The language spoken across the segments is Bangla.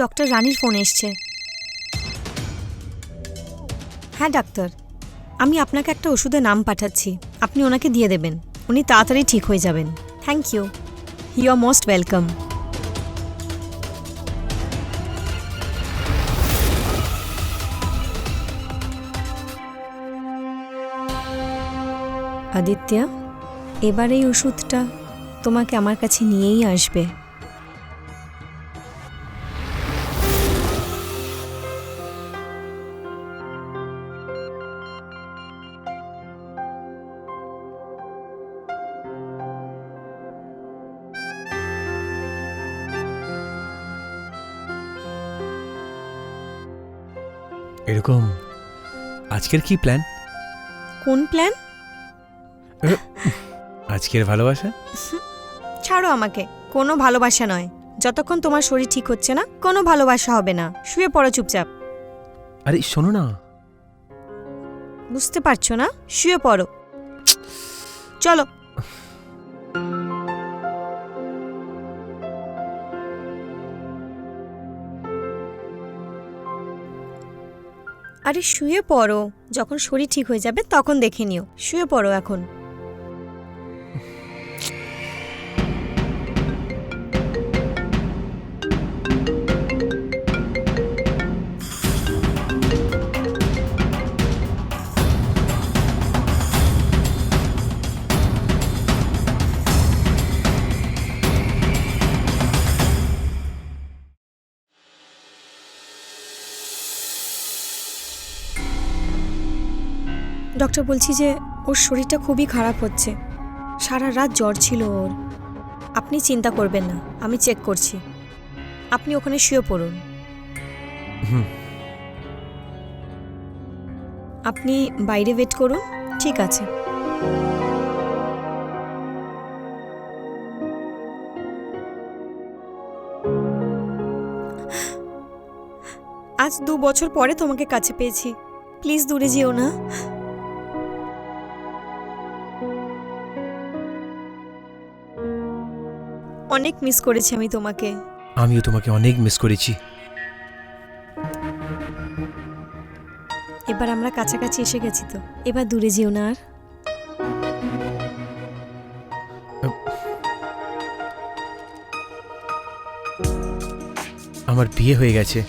ডক্টর রানীর ফোন এসছে। হ্যাঁ ডাক্তার। আমি আপনাকে একটা ওষুধের নাম পাঠাচ্ছি। আপনি ওনাকে দিয়ে দেবেন। উনি তাড়াতাড়ি ঠিক হয়ে যাবেন। Thank you you are most welcome Aditya, এবার এই ওষুধটা তোমাকে আমার কাছে নিয়েই আসবে। এরকম আজকের কি প্ল্যান কোন প্ল্যান আজকের ভালোবাসা? ছাড়ো আমাকে কোনো ভালোবাসা নয়। যতক্ষণ তোমার শরীর ঠিক হচ্ছে না কোনো ভালোবাসা হবে না। শুয়ে পড়ো চুপচাপ। আরে শোনো না। বুঝতে পারছ না? শুয়ে পড়ো। চলো আরে শুয়ে পড়ো যখন শরীর ঠিক হয়ে যাবে তখন দেখে নিও। শুয়ে পড়ো এখন। ডক্টর বলছি যে ওর শরীরটা খুবই খারাপ হচ্ছে। সারা রাত জ্বর ছিল ওর। আপনি চিন্তা করবেন না আমি চেক করছি। আপনি ওখানে শুয়ে পড়ুন। আপনি বাইরে ওয়েট করুন ঠিক আছে। আজ দু বছর পরে তোমাকে কাছে পেয়েছি। প্লিজ দূরে যেও না। অনেক মিস করেছি আমি তোমাকে। আমিও তোমাকে অনেক মিস করেছি। এবার আমরা কাছাকাছি এসে গেছি তো। এবার দূরে যেও না আর। আমার বিয়ে হয়ে গেছে।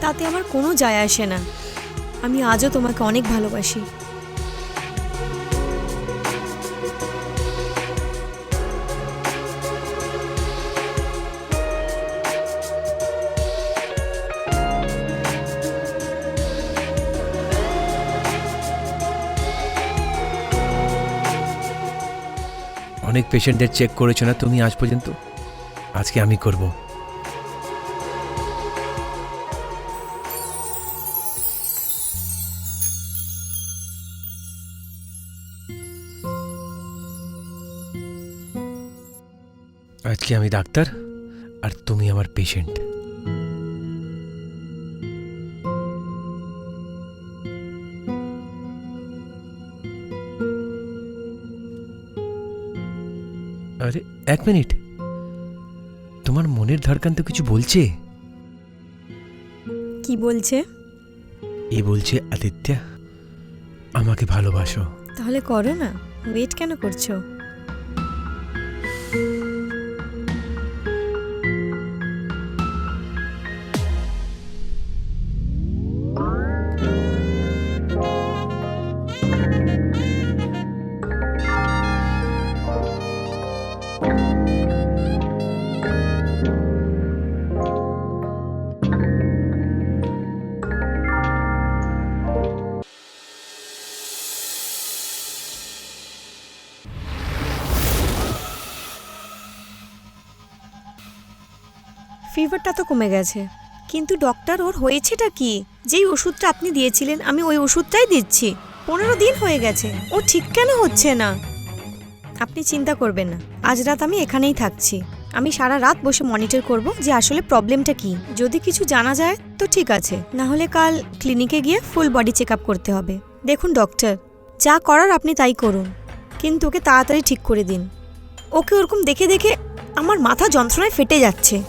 তাতে আমার কোনো যায় আসে না। আমি আজও তোমাকে অনেক ভালোবাসি। অনেক পেশেন্টদের চেক করেছ না তুমি আজ পর্যন্ত? আজকে আমি করব। আজকে আমি ডাক্তার আর তুমি আমার পেশেন্ট আরে এক মিনিট। তোমার মনের ধড়কান তো কিছু বলছে? কি বলছে? এ বলছে আদিত্যা আমাকে ভালোবাসো। তাহলে করো না ওয়েট কেন করছ? ফিভারটা তো কমে গেছে। কিন্তু ডক্টর ওর হয়েছেটা কি? যেই ওষুধটা আপনি দিয়েছিলেন, আমি ওই ওষুধটাই দিচ্ছি। পনেরো দিন হয়ে গেছে, ও ঠিক কেন হচ্ছে না? আপনি চিন্তা করবেন না, আজ রাত আমি এখানেই থাকছি। আমি সারা রাত বসে মনিটর করব যে আসলে প্রবলেমটা কি। যদি কিছু জানা যায়, তো ঠিক আছে। না হলে কাল ক্লিনিকে গিয়ে ফুল বডি চেক করতে হবে। দেখুন ডক্টর যা করার আপনি তাই করুন। কিন্তু ওকে তাড়াতাড়ি ঠিক করে দিন। ওকে ওরকম দেখে দেখে আমার মাথা যন্ত্রণায় ফেটে যাচ্ছে।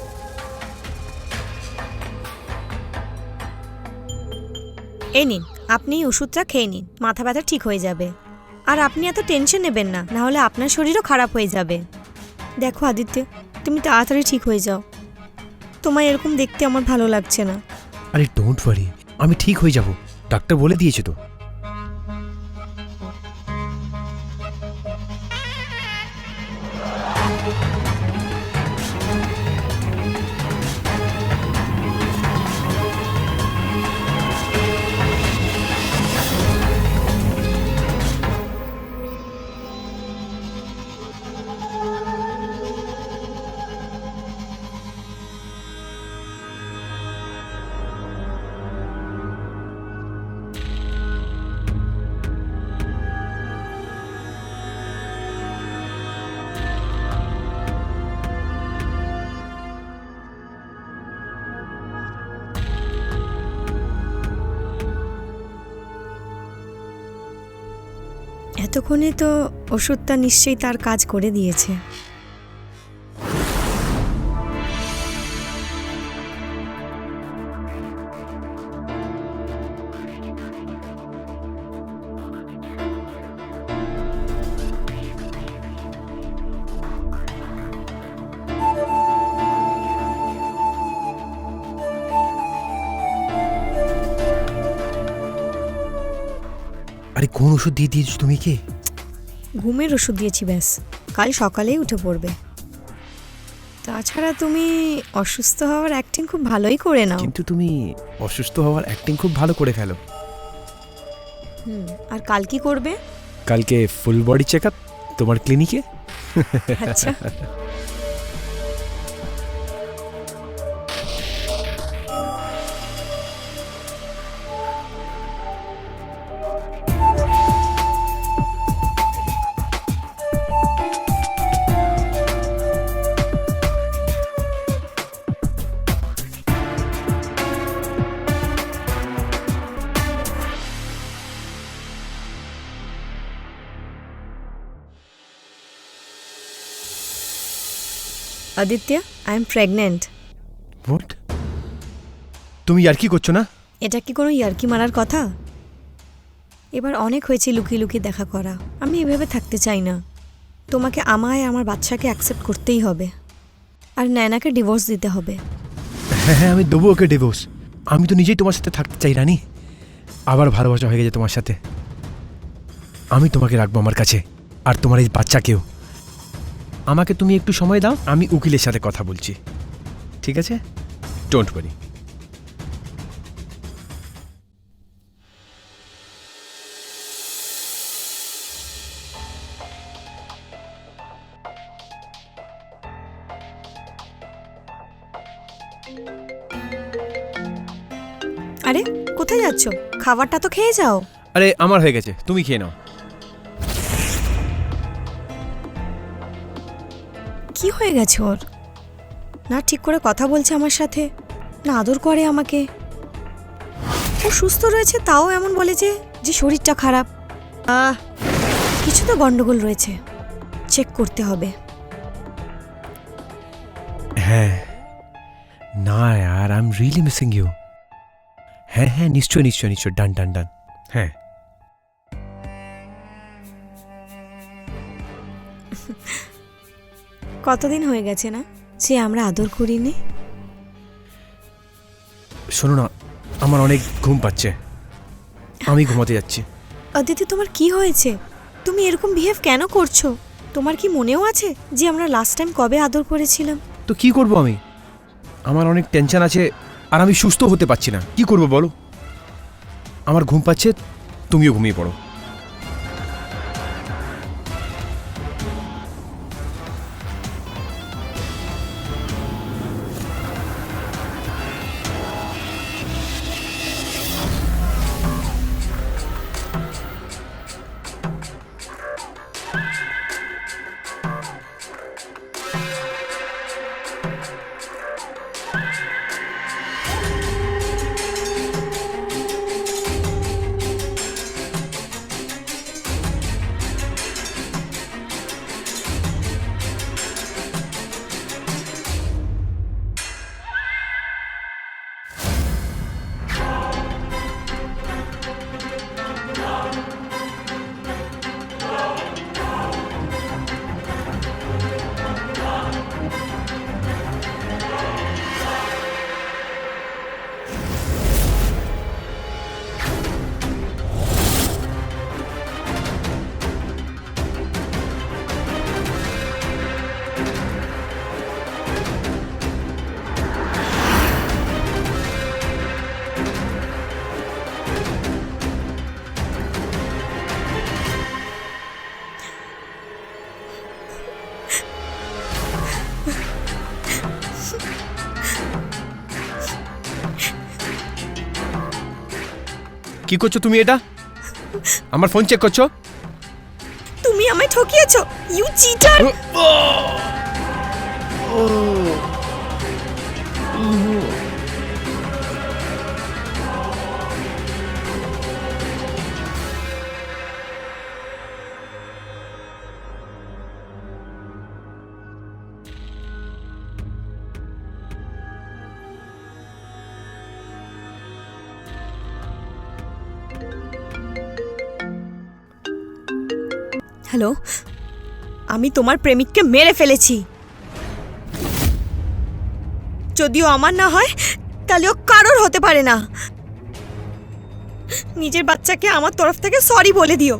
এই নিন, আপনি ওষুধটা খেয়ে নিন, মাথা ব্যথা ঠিক হয়ে যাবে। আর আপনি এত টেনশন নেবেন না নাহলে আপনার শরীরও খারাপ হয়ে যাবে। দেখো আদিত্য, তুমি তাড়াতাড়ি ঠিক হয়ে যাও। তোমায় এরকম দেখতে আমার ভালো লাগছে না। আরে ডোন্ট ওয়ারি আমি ঠিক হয়ে যাব। ডাক্তার বলে দিয়েছে তো। এতক্ষণে তো ওষুধটা নিশ্চয়ই তার কাজ করে দিয়েছে। কোন ওষুধ দিয়ে দিয়েছ তুমি কে? ঘুমের ওষুধ দিয়েছি ব্যাস। কাল সকালেই উঠে পড়বে। তাছাড়া তুমি অসুস্থ হওয়ার অ্যাক্টিং খুব ভালোই করে নাও। কিন্তু তুমি অসুস্থ হওয়ার অ্যাক্টিং খুব ভালো করে ফেলো। হুম, আর কাল কি করবে? কালকে ফুল বডি চেক আপ তোমার ক্লিনিকে আচ্ছা। Aditya I am pregnant what তুমি আর কি করছ না? এটা কি কোনো ইয়ার্কি মারার কথা? এবার অনেক হয়েছে লুকিয়ে লুকিয়ে দেখা করা। আমি এভাবে থাকতে চাই না। তোমাকে আমায় আমার বাচ্চাকে অ্যাকসেপ্ট করতেই হবে। আর ন্যানাকে ডিভোর্স দিতে হবে। হ্যাঁ হ্যাঁ আমি দেবো ওকে ডিভোর্স আমি তো নিজেই তোমার সাথে থাকতে চাই রানি। আবার ভালোবাসা হয়ে গেছে তোমার সাথে। আমি তোমাকে রাখব আমার কাছে। আর তোমার এই বাচ্চাকেও। আমাকে তুমি একটু সময় দাও আমি উকিলের সাথে কথা বলছি। ঠিক আছে? ডোন্ট ওয়ারি আরে কোথায় যাচ্ছ? খাবারটা তো খেয়ে যাও। আরে আমার হয়ে গেছে। তুমি খেয়ে নাও। হয়ে গেছে ওর। না ঠিক করে কথা বলছে আমার সাথে না আদর করে আমাকে। ও সুস্থ রয়েছে তাও এমন বলে যে যে শরীরটা খারাপ। আহ কিছু তো গন্ডগোল রয়েছে চেক করতে হবে। হ্যাঁ না আর I am really missing you হ্যাঁ হ্যাঁ নিশ্চয় নিশ্চয় নিশ্চয় ডান ডান ডান। হ্যাঁ। কতদিন হয়ে গেছে না? যে আমরা আদর করিনি? শোনো না আমার অনেক ঘুম পাচ্ছে। আমি ঘুমাতে যাচ্ছি। অদিতি তোমার কি হয়েছে? তুমি এরকম বিহেভ কেন করছ? তোমার কি মনেও আছে যে আমরা লাস্ট টাইম কবে আদর করেছিলাম? তো কি করব আমি? আমার অনেক টেনশন আছে আর আমি সুস্থ হতে পারছি না। কি করব বলো? আমার ঘুম পাচ্ছে তুমিও ঘুমিয়ে পড়ো। কি করছ তুমি এটা? আমার ফোন চেক করছ? তুমি আমায় ঠকিয়েছো ইউ চিটার হ্যালো? আমি তোমার প্রেমিককে মেরে ফেলেছি। যদিও আমার না হয়, তাহলে ও কারোর হতে পারে না। নিজের বাচ্চাকে আমার তরফ থেকে সরি বলে দিও।